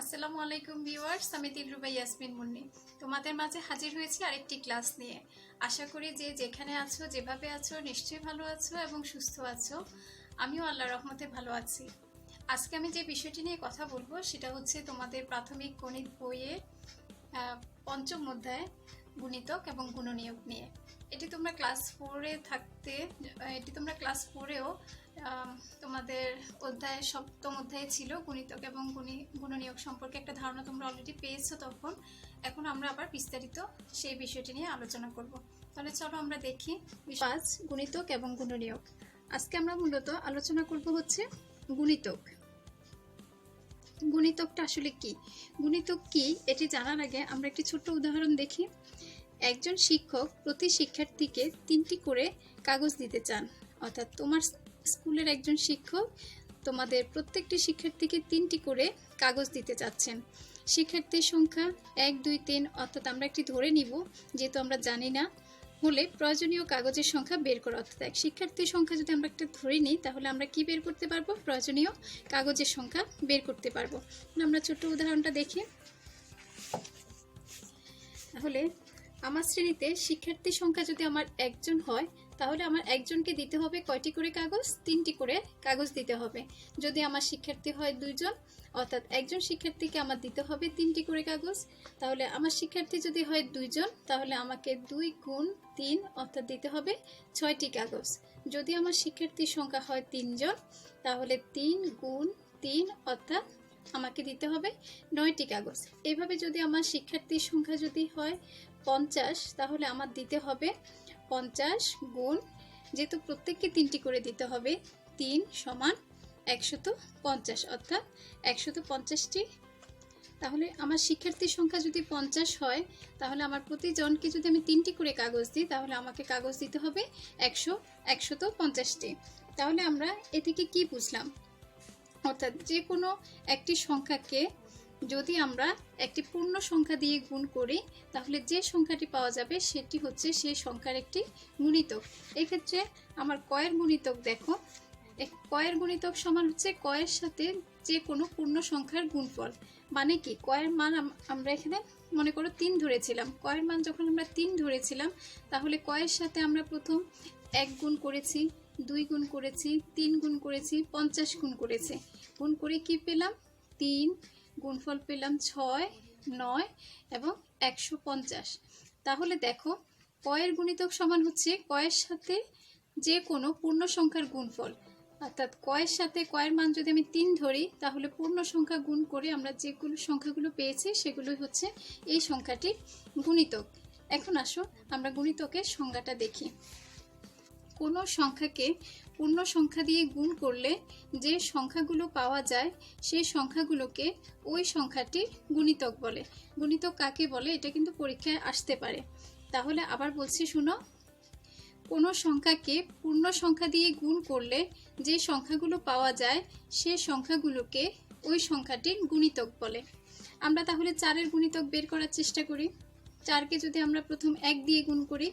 আসসালামু আলাইকুম ভিউয়ার্স, আমি দিলরুবা ইয়াসমিন মুন্নি। তোমাদের মাঝে হাজির হয়েছি আরেকটি ক্লাস নিয়ে। আশা করি যে যেখানে আছো, যেভাবে আছো, নিশ্চয়ই ভালো আছো এবং সুস্থ আছো। আমিও আল্লাহ রহমতে ভালো আছি। আজকে আমি যে বিষয়টি নিয়ে কথা বলব, সেটা হচ্ছে তোমাদের প্রাথমিক গণিত বইয়ে পঞ্চম অধ্যায়, গুণিতক এবং গুণনীয়ক নিয়ে। এটি তোমরা ক্লাস ফোরে থাকতে এটি তোমরা ক্লাস ফোরেও তোমাদের অধ্যায় সপ্তম অধ্যায়ে ছিল গুণিতক এবং গুণী গুণনীয়ক সম্পর্কে একটা ধারণা তোমরা অলরেডি পেয়েছ তখন। এখন আমরা আবার বিস্তারিত সেই বিষয়টি নিয়ে আলোচনা করব। তাহলে চলো আমরা দেখি পাঁচ, গুণিতক এবং গুণনীয়ক। আজকে আমরা মূলত আলোচনা করব হচ্ছে গুণিতক। গুণিতকটা আসলে কি? গুণিতক কি? এটি জানার আগে আমরা একটি ছোট্ট উদাহরণ দেখি। একজন শিক্ষক প্রতি শিক্ষার্থীকে তিনটি করে কাগজ দিতে চান। অর্থাৎ তোমার স্কুলের একজন শিক্ষক তোমাদের প্রত্যেকটি শিক্ষার্থীকে তিনটি করে কাগজ দিতে চাচ্ছেন। শিক্ষার্থীর সংখ্যা এক, দুই, তিন, অর্থাৎ আমরা একটি ধরে নিব, যেহেতু আমরা জানি না। হলে প্রয়োজনীয় কাগজের সংখ্যা বের করা, অর্থাৎ এক শিক্ষার্থীর সংখ্যা যদি আমরা একটা ধরে নিই, তাহলে আমরা কি বের করতে পারব? প্রয়োজনীয় কাগজের সংখ্যা বের করতে পারব। আমরা ছোট্ট উদাহরণটা দেখি। তাহলে আমার শ্রেণীতে শিক্ষার্থীর সংখ্যা যদি আমার একজন হয় তাহলে আমার একজনকে দিতে হবে কয়টি করে কাগজ? তিনটি করে কাগজ দিতে হবে। যদি আমার শিক্ষার্থী হয় দুইজন, অর্থাৎ একজন শিক্ষার্থীকে আমার দিতে হবে তিনটি করে কাগজ, তাহলে আমার শিক্ষার্থী যদি হয় দুইজন, তাহলে আমাকে দুই গুণ তিন, অর্থাৎ দিতে হবে ছয়টি কাগজ। যদি আমার শিক্ষার্থীর সংখ্যা হয় তিনজন, তাহলে তিন গুণ তিন, অর্থাৎ আমাকে দিতে হবে নয়টি কাগজ। এভাবে যদি আমার শিক্ষার্থীর সংখ্যা যদি হয় পঞ্চাশ, তাহলে আমার দিতে হবে পঞ্চাশ গুণ যেহেতু প্রত্যেককে তিনটি করে দিতে হবে, তিন সমান একশত পঞ্চাশ, অর্থাৎ একশত পঞ্চাশটি। তাহলে আমার শিক্ষার্থীর সংখ্যা যদি পঞ্চাশ হয়, তাহলে আমার প্রতিজনকে যদি আমি তিনটি করে কাগজ দিই, তাহলে আমাকে কাগজ দিতে হবে একশো, একশত পঞ্চাশটি। তাহলে আমরা এ থেকে কি বুঝলাম? অর্থাৎ যে কোনো একটি সংখ্যাকে যদি আমরা একটি পূর্ণ সংখ্যা দিয়ে গুণ করি, তাহলে যে সংখ্যাটি পাওয়া যাবে সেটি হচ্ছে সেই সংখ্যার একটি গুণিতক। এক্ষেত্রে আমার কয়ের গুণিতক দেখো। কয়ের গুণিতক সমান হচ্ছে কয়ের সাথে যে কোনো পূর্ণ সংখ্যার গুণফল। মানে কি? কয়ের মান আমরা এখানে মনে করো তিন ধরেছিলাম। কয়ের মান যখন আমরা তিন ধরেছিলাম, তাহলে কয়ের সাথে আমরা প্রথম এক গুণ করেছি, দুই গুণ করেছি, তিন গুণ করেছি, পঞ্চাশ গুণ করেছি। গুণ করে কি পেলাম? তিন গুণফল পেলাম ছয়, নয় এবং একশো পঞ্চাশ। তাহলে দেখো, কয়ের গুণিতক সমান হচ্ছে কয়ের সাথে যে কোনো পূর্ণ সংখ্যার গুণফল। অর্থাৎ কয়ের সাথে কয়ের মান যদি আমি তিন ধরি, তাহলে পূর্ণ সংখ্যা গুণ করে আমরা যেগুলো সংখ্যাগুলো পেয়েছি, সেগুলোই হচ্ছে এই সংখ্যাটির গুণিতক। এখন আসো, আমরা গুণিতকের সংজ্ঞাটা দেখি। কোনো সংখ্যাকে পূর্ণ সংখ্যা দিয়ে গুণ করলে যে সংখ্যাগুলো পাওয়া যায়, সেই সংখ্যাগুলোকে ওই সংখ্যাটি গুণিতক বলে। গুণিতক কাকে বলে? এটা কিন্তু পরীক্ষায় আসতে পারে। তাহলে আবার বলছি, শুনো। কোনো সংখ্যাকে পূর্ণ সংখ্যা দিয়ে গুণ করলে যে সংখ্যাগুলো পাওয়া যায়, সে সংখ্যাগুলোকে ওই সংখ্যাটির গুণিতক বলে। আমরা তাহলে চারের গুণিতক বের করার চেষ্টা করি। চারকে যদি আমরা প্রথম এক দিয়ে গুণ করি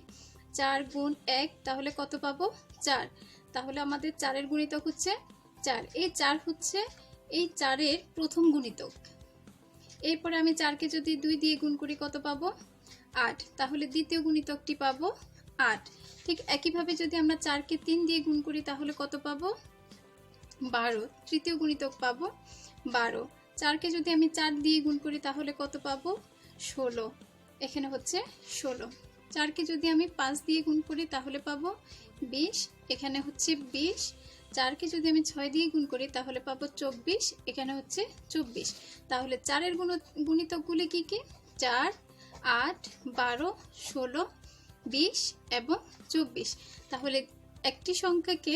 চার গুণ এক, তাহলে কত পাবো? চার। তাহলে আমাদের চারের গুণিতক হচ্ছে চার। এই চার হচ্ছে এই চারের প্রথম গুণিতক। এরপরে আমি চারকে যদি দুই দিয়ে গুণ করি কত পাবো? আট। তাহলে দ্বিতীয় গুণিতকটি পাবো আট। ঠিক একইভাবে যদি আমরা চারকে তিন দিয়ে গুণ করি, তাহলে কত পাবো? বারো। তৃতীয় গুণিতক পাবো বারো। চারকে যদি আমি চার দিয়ে গুণ করি, তাহলে কত পাবো? ষোলো। এখানে হচ্ছে ষোলো। চারকে যদি আমি পাঁচ দিয়ে গুণ করি তাহলে পাবো বিশ, এখানে হচ্ছে বিশ। চারকে যদি আমি ছয় দিয়ে গুণ করি তাহলে পাবো চব্বিশ, এখানে হচ্ছে চব্বিশ। তাহলে চারের গুণ গুণিতকগুলি কি কি? চার, আট, বারো, ষোলো, বিশ এবং চব্বিশ। তাহলে একটি সংখ্যাকে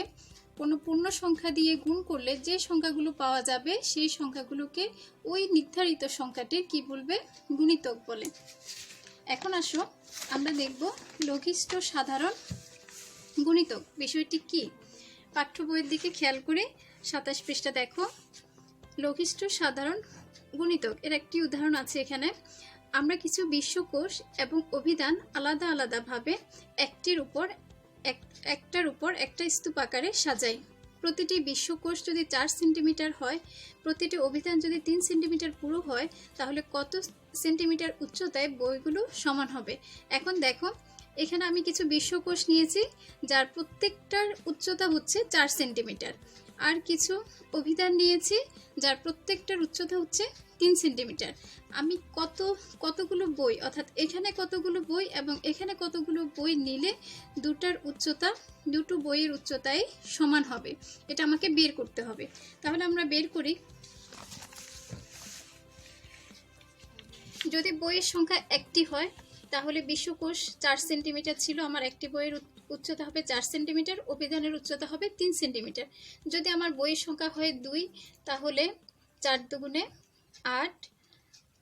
কোনো পূর্ণ সংখ্যা দিয়ে গুণ করলে যে সংখ্যাগুলো পাওয়া যাবে সেই সংখ্যাগুলোকে ওই নির্ধারিত সংখ্যাটির কি বলবে? গুণিতক বলে। এখন আসো, আমরা দেখব লঘিষ্ঠ সাধারণ গুণিতক বিষয়টি কি? পাঠ্য বইয়ের দিকে খেয়াল করে সাতাশ পৃষ্ঠা দেখো। লঘিষ্ঠ সাধারণ গুণিতক এর একটি উদাহরণ আছে এখানে। আমরা কিছু বিশ্বকোষ এবং অভিধান আলাদা আলাদাভাবে একটির উপর এক- একটার উপর একটা স্তূপ আকারে সাজাই। প্রতিটি বিশ্বকোষ যদি চার সেন্টিমিটার হয়, প্রতিটি অভিধান যদি তিন সেন্টিমিটার পুরো হয়, তাহলে কত সেন্টিমিটার উচ্চতায় বইগুলো সমান হবে। এখন দেখো, এখানে আমি কিছু বিশ্বকোষ নিয়েছি, যার প্রত্যেকটার উচ্চতা হচ্ছে চার সেন্টিমিটার। আর কিছু অভিধান নিয়েছি, যার প্রত্যেকটার উচ্চতা হচ্ছে তিন সেন্টিমিটার। আমি কত, কতগুলো বই, অর্থাৎ এখানে কতগুলো বই এবং এখানে কতগুলো বই নিলে দুটার উচ্চতা, দুটো বইয়ের উচ্চতায় সমান হবে, এটা আমাকে বের করতে হবে। তাহলে আমরা বের করি। যদি বইয়ের সংখ্যা একটি হয়, তাহলে বিশ্বকোষ চার সেন্টিমিটার ছিল আমার একটি বইয়ের উচ্চতা হবে চার সেন্টিমিটার, অভিধানের উচ্চতা হবে তিন সেন্টিমিটার। যদি আমার বইয়ের সংখ্যা হয় দুই, তাহলে চার দুগুণে আট,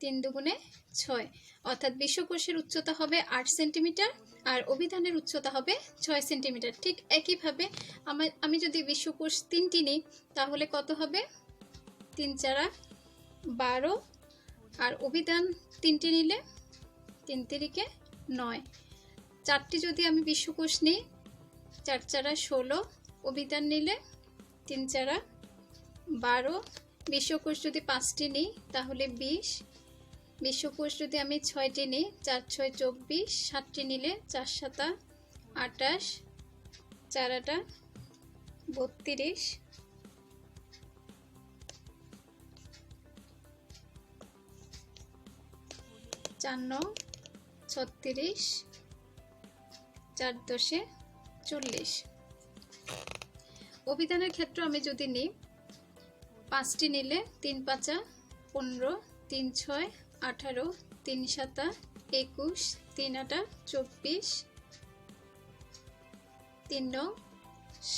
তিন দুগুণে ছয়। অর্থাৎ বিশ্বকোষের উচ্চতা হবে আট সেন্টিমিটার আর অভিধানের উচ্চতা হবে ছয় সেন্টিমিটার। ঠিক একইভাবে আমার আমি যদি বিশ্বকোষ তিনটি নিই, তাহলে কত হবে? তিন চারা বারো আর অভিধান তিনটি নিলে তিন তিরিকে নয়। চারটি যদি আমি বিশ্বকোষ নিই, চার চারা ষোলো, অভিধান নিলে তিন চারা বারো। বিশ্বকোষ যদি পাঁচটি নিই, তাহলে বিশ। বিশ্বকোষ যদি আমি ছয়টি নিই, চার, ছয়, চব্বিশ। সাতটি নিলে চার, সাতা, আটাশ। চারাটা বত্রিশ। চার ছত্রিশ, চার দশে চল্লিশ। অভিধানের ক্ষেত্রে আমি যদি নিই, পাঁচটি নিলে তিন পাঁচা, পনেরো, তিন ছয়, আঠারো, তিন সাতা, একুশ, তিন আটা, চব্বিশ, তিন নং,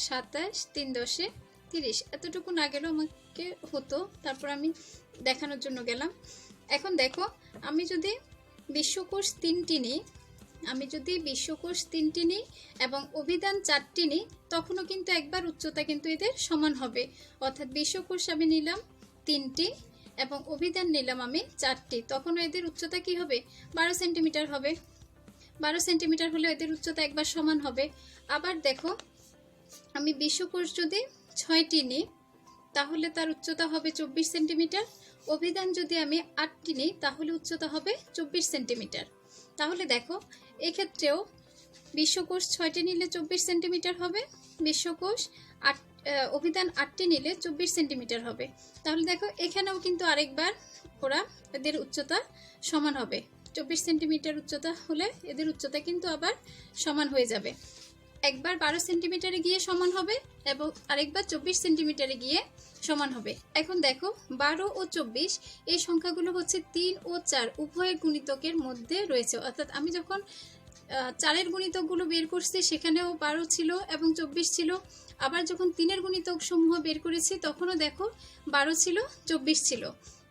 সাতাশ, তিন দশে তিরিশ। এতটুকু না গেলেও আমাকে হতো, তারপর আমি দেখানোর জন্য গেলাম। এখন দেখো, আমি যদি বিশ্বকোষ তিনটি নিই। আমি যদি বিশ্বকোষ তিনটি নিই এবং অভিধান চারটি নিই, তখনও কিন্তু একবার উচ্চতা কিন্তু এদের সমান হবে। অর্থাৎ বিশ্বকোষ আমি নিলাম তিনটি এবং অভিধান নিলাম আমি চারটি। তখনও এদের উচ্চতা কি হবে? বারো সেন্টিমিটার হবে। বারো সেন্টিমিটার হলে এদের উচ্চতা একবার সমান হবে। আবার দেখো, আমি বিশ্বকোষ যদি ছয়টি নিই, তাহলে তার উচ্চতা হবে চব্বিশ সেন্টিমিটার। অভিধান যদি আমি আটটি নিই তাহলে উচ্চতা হবে চব্বিশ সেন্টিমিটার। তাহলে দেখো, এক্ষেত্রেও বিশ্বকোষ ছয়টি নিলে চব্বিশ সেন্টিমিটার হবে, বিশ্বকোষ আট অভিধান আটটি নিলে চব্বিশ সেন্টিমিটার হবে। তাহলে দেখো, এখানেও কিন্তু আরেকবার ওরা এদের উচ্চতা সমান হবে। চব্বিশ সেন্টিমিটার উচ্চতা হলে এদের উচ্চতা কিন্তু আবার সমান হয়ে যাবে। একবার বারো সেন্টিমিটারে গিয়ে সমান হবে এবং আরেকবার চব্বিশ সেন্টিমিটারে গিয়ে সমান হবে। এখন দেখো, বারো ও চব্বিশ এই সংখ্যাগুলো হচ্ছে তিন ও চার উভয় গুণিতকের মধ্যে রয়েছে। অর্থাৎ আমি যখন চারের গুণিতকগুলো বের করছি সেখানেও বারো ছিল এবং চব্বিশ ছিল। আবার যখন তিনের গুণিতক সমূহ বের করেছি তখনও দেখো বারো ছিল, চব্বিশ ছিল।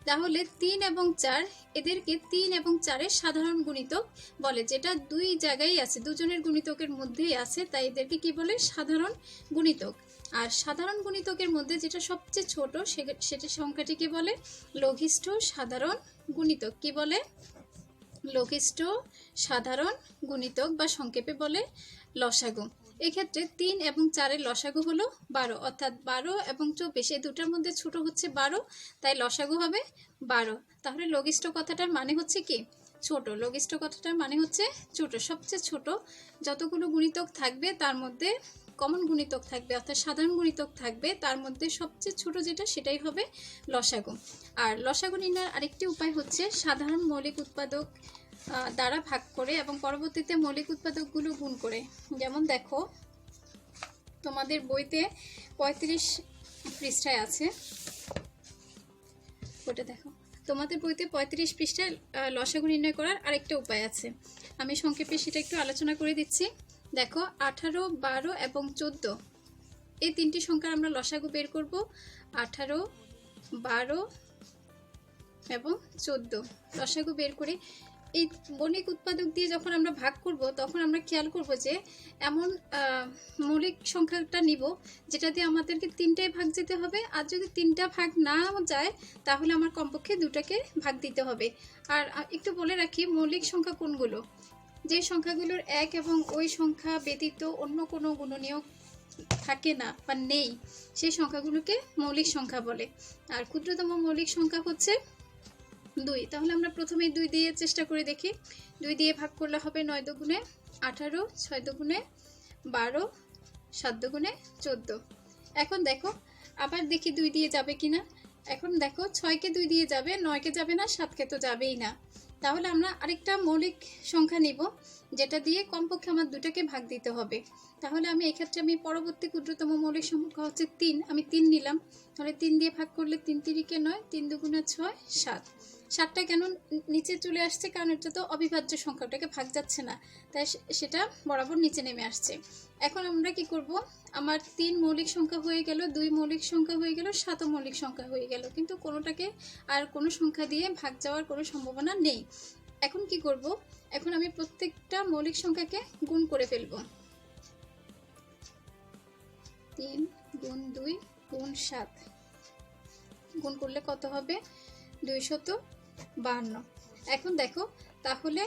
তাহলে তিন এবং চার এদেরকে তিন এবং চারের সাধারণ গুণিতক বলে, যেটা দুই জায়গায় আছে, দুজনের গুণিতকের মধ্যেই আছে, তাই এদেরকে কি বলে? সাধারণ গুণিতক। আর সাধারণ গুণিতকের মধ্যে যেটা সবচেয়ে ছোট সেটা সংখ্যাটিকে বলে? লঘিষ্ঠ সাধারণ গুণিতক। কি বলে? লঘিষ্ঠ সাধারণ গুণিতক বা সংক্ষেপে বলে লসাগু। এক্ষেত্রে তিন এবং চারের লসাগু হলো বারো। অর্থাৎ বারো এবং চব্বিশ, এই দুটার মধ্যে ছোট হচ্ছে বারো, তাই লসাগু হবে বারো। তাহলে লঘিষ্ঠ কথাটার মানে হচ্ছে কি? ছোট। লঘিষ্ঠ কথাটার মানে হচ্ছে ছোট। সবচেয়ে ছোট যতগুলো গুণিতক থাকবে, তার মধ্যে কমন গুণিতক থাকবে, অর্থাৎ সাধারণ গুণিতক থাকবে, তার মধ্যে সবচেয়ে ছোট যেটা, সেটাই হবে লসাগু। আর লসাগু নির্ণয়ের আরেকটি উপায় হচ্ছে সাধারণ মৌলিক উৎপাদক দ্বারা ভাগ করে এবং পরবর্তীতে মৌলিক উৎপাদকগুলো গুণ করে। যেমন দেখো, তোমাদের বইতে পঁয়ত্রিশ পৃষ্ঠায় আছে। ওটা দেখো। তোমাদের বইতে পঁয়ত্রিশ পৃষ্ঠায় লসাগু নির্ণয় করার আরেকটা উপায় আছে। আমি সংক্ষেপে সেটা একটু আলোচনা করে দিচ্ছি। দেখো, আঠারো, বারো এবং চোদ্দ। এই তিনটি সংখ্যার আমরা লসাগু বের করব। আঠারো, বারো এবং চোদ্দ। লসাগু বের করে এই বণিক উৎপাদক দিয়ে যখন আমরা ভাগ করব, তখন আমরা খেয়াল করব যে এমন মৌলিক সংখ্যাটা নিব যেটা দিয়ে আমাদেরকে তিনটায় ভাগ যেতে হবে। আর যদি তিনটা ভাগ না যায়, তাহলে আমার কমপক্ষে দুটাকে ভাগ দিতে হবে। আর একটু বলে রাখি, মৌলিক সংখ্যা কোনগুলো? যে সংখ্যাগুলোর এক এবং ওই সংখ্যা ব্যতীত অন্য কোনো গুণনীয়ক থাকে না বা নেই, সেই সংখ্যাগুলোকে মৌলিক সংখ্যা বলে। আর ক্ষুদ্রতম মৌলিক সংখ্যা হচ্ছে দুই। তাহলে আমরা প্রথমে দুই দিয়ে চেষ্টা করে দেখি। দুই দিয়ে ভাগ করলে হবে নয় দুগুণে আঠারো, ছয় দুগুণে বারো, সাত দুগুণে চোদ্দ। এখন দেখো, আবার দেখি দুই দিয়ে যাবে কিনা। এখন দেখো, ছয়কে দুই দিয়ে যাবে, নয়কে যাবে না, সাতকে তো যাবেই না। তাহলে আমরা আরেকটা মৌলিক সংখ্যা নিব, যেটা দিয়ে কমপক্ষে আমার দুটাকে ভাগ দিতে হবে। তাহলে আমি এক্ষেত্রে আমি পরবর্তী ক্ষুদ্রতম মৌলিক সংখ্যা হচ্ছে তিন। আমি তিন নিলাম। তাহলে তিন দিয়ে ভাগ করলে তিন তিরিকে নয়, তিন দুগুণে ছয়, সাত। সাতটা কেন নিচে চলে আসছে? কারণ এটা তো অবিভাজ্য সংখ্যা ওটাকে ভাগ যাচ্ছে না। তাই সেটা বরাবর নিচে নেমে আসছে। এখন আমরা কি করব? আমার তিন মৌলিক সংখ্যা হয়ে গেল, দুই মৌলিক সংখ্যা হয়ে গেল, সাতও মৌলিক সংখ্যা হয়ে গেল। কিন্তু কোনোটাকে আর কোনো সংখ্যা দিয়ে ভাগ যাওয়ার কোনো সম্ভাবনা নেই। এখন কি করব? এখন আমি প্রত্যেকটা মৌলিক সংখ্যাকে গুণ করে ফেলব। তিন গুণ দুই গুণ সাত। গুণ করলে কত হবে? দুইশত বাহান্ন। এখন দেখো, তাহলে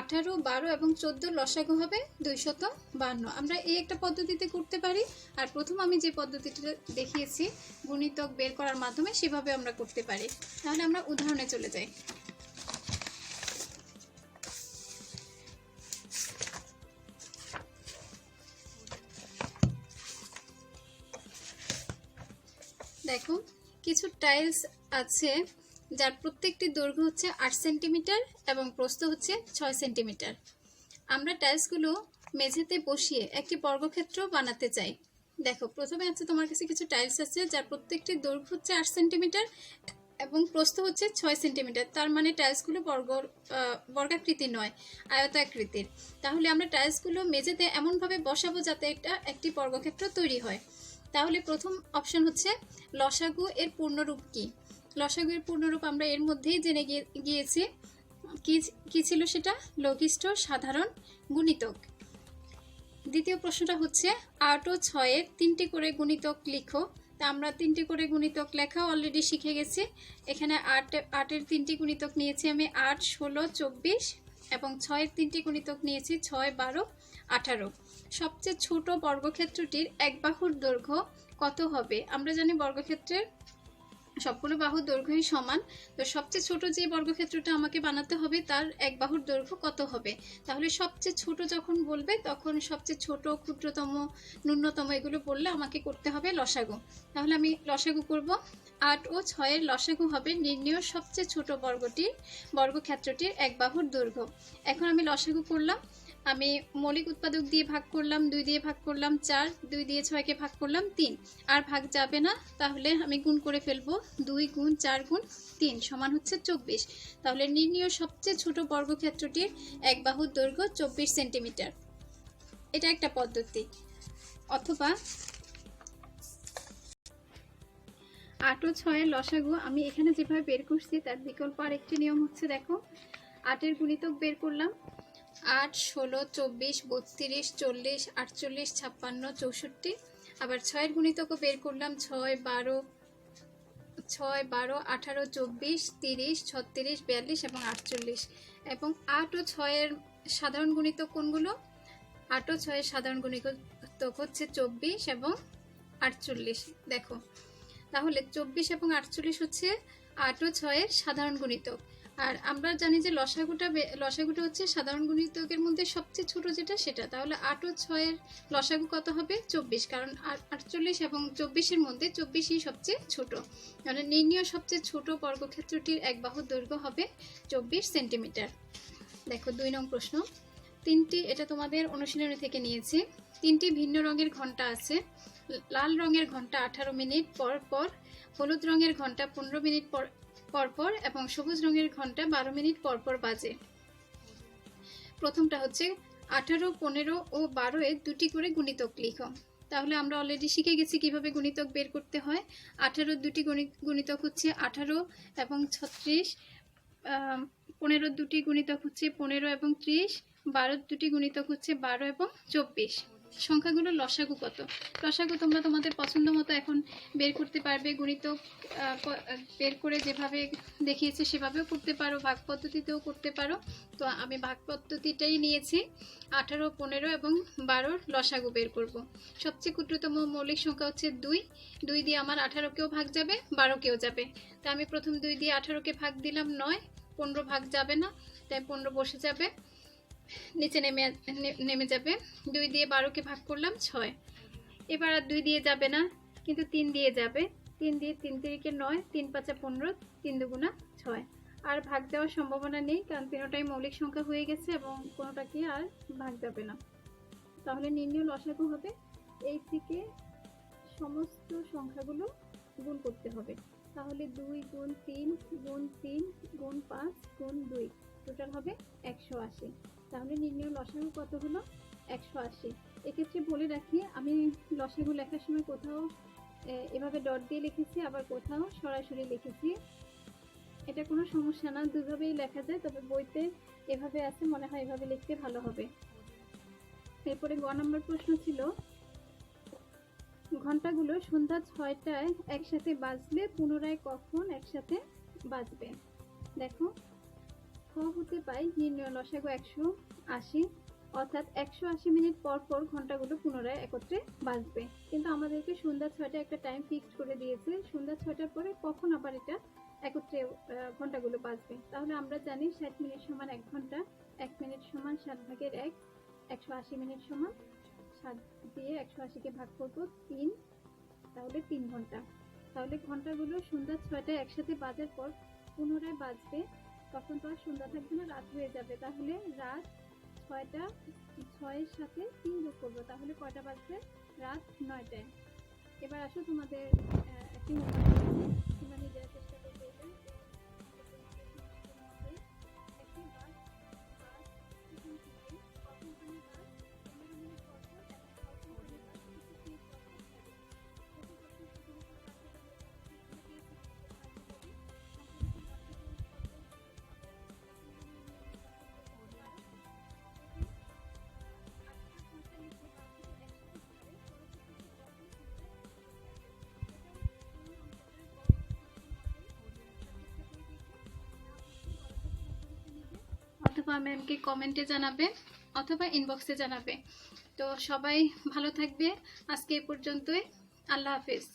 আঠারো, বারো এবং চোদ্দ লসাগু হবে দুইশত বান্ন আমরা এই একটা পদ্ধতিতে করতে পারি, আর প্রথম আমি যে পদ্ধতিটা দেখিয়েছি, গুণিতক বের করার মাধ্যমে সেভাবে আমরা করতে পারি। তাহলে আমরা উদাহরণে চলে যাই। দেখো, কিছু টাইলস আছে যার প্রত্যেকটি দৈর্ঘ্য হচ্ছে আট সেন্টিমিটার এবং প্রস্থ হচ্ছে ছয় সেন্টিমিটার। আমরা টাইলসগুলো মেঝেতে বসিয়ে একটি বর্গক্ষেত্র বানাতে চাই। দেখো, প্রথমে আছে তোমার কাছে কিছু টাইলস আছে, যার প্রত্যেকটি দৈর্ঘ্য হচ্ছে আট সেন্টিমিটার এবং প্রস্থ হচ্ছে ছয় সেন্টিমিটার। তার মানে টাইলসগুলো বর্গ বর্গাকৃতি নয়, আয়তাকৃতির। তাহলে আমরা টাইলসগুলো মেঝেতে এমনভাবে বসাবো যাতে এটা একটি বর্গক্ষেত্র তৈরি হয়। তাহলে প্রথম অপশন হচ্ছে লসাগু এর পূর্ণরূপ কি? লসাগু এর পূর্ণরূপ আমরা এর মধ্যেই জেনে গিয়ে- গিয়েছি। কি ছিল সেটা? লঘিষ্ঠ, সাধারণ, গুণিতক। দ্বিতীয় প্রশ্নটা হচ্ছে আট ও ছয়ের তিনটি করে গুণিতক লিখো। তা আমরা তিনটি করে গুণিতক লেখা অলরেডি শিখে গেছি। এখানে আট, আটের তিনটি গুণিতক নিয়েছি আমি, আট, ষোলো, চব্বিশ এবং ছয়ের তিনটি গুণিতক নিয়েছি, ছয়, বারো, আঠারো। সবচেয়ে ছোট বর্গক্ষেত্রটির এক বাহুর দৈর্ঘ্য কত হবে? আমরা জানি বর্গক্ষেত্রের সবগুলো বাহুর দৈর্ঘ্যই সমান। তো সবচেয়ে ছোট যে বর্গক্ষেত্রটা আমাকে বানাতে হবে, তার এক বাহুর দৈর্ঘ্য কত হবে? তাহলে সবচেয়ে ছোট যখন বলবে, তখন সবচেয়ে ছোট, ক্ষুদ্রতম, ন্যূনতম এগুলো বললে আমাকে করতে হবে লসাগু। তাহলে আমি লসাগু করব। আট ও ছয়ের লসাগু হবে নির্ণয় সবচেয়ে ছোট বর্গটির, বর্গক্ষেত্রটির এক বাহুর দৈর্ঘ্য। এখন আমি লসাগু করলাম। আমি মৌলিক উৎপাদক দিয়ে ভাগ করলাম, দুই দিয়ে ভাগ করলাম, চার, দুই দিয়ে ছয়কে ভাগ করলাম, তিন। আর ভাগ যাবে না, তাহলে আমি গুণ করে ফেলব, দুই গুণ চার গুণ তিন সমান হচ্ছে চব্বিশ। তাহলে নির্ণয় সবচেয়ে ছোট বর্গক্ষেত্রটির এক বাহুর দৈর্ঘ্য চব্বিশ সেন্টিমিটার। এটা একটা পদ্ধতি। অথবা আট ও ছয়ের লসাগু, আমি এখানে যেভাবে বের করছি, তার বিকল্প আরেকটি নিয়ম হচ্ছে, দেখো, আটের গুণিতক বের করলাম আট, ষোলো, চব্বিশ, বত্রিশ, চল্লিশ, আটচল্লিশ, ছাপ্পান্ন, চৌষট্টি। আবার ছয়ের গুণিতকও বের করলাম ছয়, বারো ছয়, বারো, আঠারো, চব্বিশ, তিরিশ, ছত্রিশ, বিয়াল্লিশ এবং আটচল্লিশ। এবং আট ও ছয়ের সাধারণ গুণিতক কোনগুলো? আট ও ছয়ের সাধারণ গুণিতক হচ্ছে চব্বিশ এবং আটচল্লিশ। দেখো, তাহলে চব্বিশ এবং আটচল্লিশ হচ্ছে আট ও ছয়ের সাধারণ গুণিতক। আর আমরা জানি যে লসাগুটা লসাগুটা হচ্ছে সাধারণ গুণিতকের মধ্যে সবচেয়ে ছোট যেটা, সেটা। তাহলে আট ও ছয়ের লসাগু কত হবে? চব্বিশ। কারণ আটচল্লিশ এবং চব্বিশের মধ্যে চব্বিশই সবচেয়ে ছোট। মানে নির্ণয় সবচেয়ে ছোট বর্গক্ষেত্রটির এক বাহুর দৈর্ঘ্য হবে চব্বিশ সেন্টিমিটার। দেখো, দুই নং প্রশ্ন। তিনটি, এটা তোমাদের অনুশীলনী থেকে নিয়েছি। তিনটি ভিন্ন রঙের ঘণ্টা আছে। লাল রঙের ঘণ্টা আঠারো মিনিট পর পর, হলুদ রঙের ঘণ্টা পনেরো মিনিট পর পর পর এবং সবুজ রঙের ঘণ্টা বারো মিনিট পর পর বাজে। প্রথমটা হচ্ছে, আঠারো, পনেরো ও বারো এর দুটি করে গুণিতক লিখো। তাহলে আমরা অলরেডি শিখে গেছি কীভাবে গুণিতক বের করতে হয়। আঠারোর দুটি গণি- গুণিতক হচ্ছে আঠারো এবং ছত্রিশ পনেরো দুটি গুণিতক হচ্ছে পনেরো এবং ত্রিশ বারোর দুটি গুণিতক হচ্ছে বারো এবং চব্বিশ। সংখ্যাগুলো লসাগু কত? লসাগু তোমরা তোমাদের পছন্দ মতো এখন বের করতে পারবে, গণিত বের করে যেভাবে দেখিয়েছে সেভাবেও করতে পারো, ভাগ পদ্ধতিতেও করতে পারো। তো আমি ভাগ পদ্ধতিটাই নিয়েছি, আঠারো, পনেরো এবং বারোর লসাগু বের করব। সবচেয়ে ক্ষুদ্রতম মৌলিক সংখ্যা হচ্ছে দুই। দুই দিয়ে আমার আঠারোকেও ভাগ যাবে, বারোকেও যাবে। তা আমি প্রথম দুই দিয়ে আঠারোকে ভাগ দিলাম নয়, পনেরো ভাগ যাবে না, তাই পনেরো বসে যাবে। নিচে নেমে নেমে যাবে। দুই দিয়ে বারোকে ভাগ করলাম, ছয়। এবার আর দুই দিয়ে যাবে না, কিন্তু তিন দিয়ে যাবে। তিন দিয়ে তিন তিরিকে নয়, তিন পাঁচা পনেরো, তিন দুগুণা ছয়। আর ভাগ যাওয়ার সম্ভাবনা নেই, কারণ তিনোটাই মৌলিক সংখ্যা হয়ে গেছে এবং কোনোটাকে আর ভাগ যাবে না। তাহলে নির্ণয় লসাগু হবে। এই থেকে সমস্ত সংখ্যাগুলো গুণ করতে হবে। তাহলে দুই গুণ তিন গুণ তিন, গুণ পাঁচ, গুণ দুই। টোটাল হবে একশো আশি। তাহলে নির্ণয় লসাগু কত হলো একশো আশি। এক্ষেত্রে বলে রাখি, আমি লসাগু লেখার সময় কোথাও এভাবে ডট দিয়ে লিখেছি, আবার কোথাও সরাসরি লিখেছি। এটা কোনো সমস্যা না, দুভাবেই লেখা যায়, তবে বইতে এভাবে আছে, মনে হয় এভাবে লিখতে ভালো হবে। এরপরে গ নম্বর প্রশ্ন ছিল, ঘন্টাগুলো সন্ধ্যা ছয়টায় একসাথে বাজলে পুনরায় কখন একসাথে বাজবে? দেখো হতে পাই নির্ণয় লসাগু একশো আশি, অর্থাৎ একশো আশি মিনিট পর পর ঘন্টাগুলো পুনরায় একত্রে বাজবে। কিন্তু আমাদেরকে সন্ধ্যা ছয়টায় একটা টাইম ফিক্সড করে দিয়েছে। সন্ধ্যা ছয়টার পরে কখন আবার এটা একত্রে ঘন্টাগুলো বাজবে? তাহলে আমরা জানি ষাট মিনিট সমান এক ঘণ্টা, এক মিনিট সমান সাত ভাগের এক, একশো আশি মিনিট সমান সাত দিয়ে একশো আশিকে ভাগ করব তিন, তাহলে তিন ঘণ্টা। তাহলে ঘন্টাগুলো সন্ধ্যা ছয়টায় একসাথে বাজার পর পুনরায় বাজবে তখন তো আর সন্ধ্যা থাকবে না, রাত হয়ে যাবে। তাহলে রাত ছয়টা, ছয়ের সাথে তিন যোগ করব, তাহলে কয়টা বাজবে? রাত নয়টায়। এবার আসো তোমাদের একটি মোবাইল। অথবা ম্যামকে কমেন্টে জানাবে অথবা ইনবক্সে জানাবে। তো সবাই ভালো থাকবে। আজকে এ পর্যন্তই। আল্লাহ হাফেজ।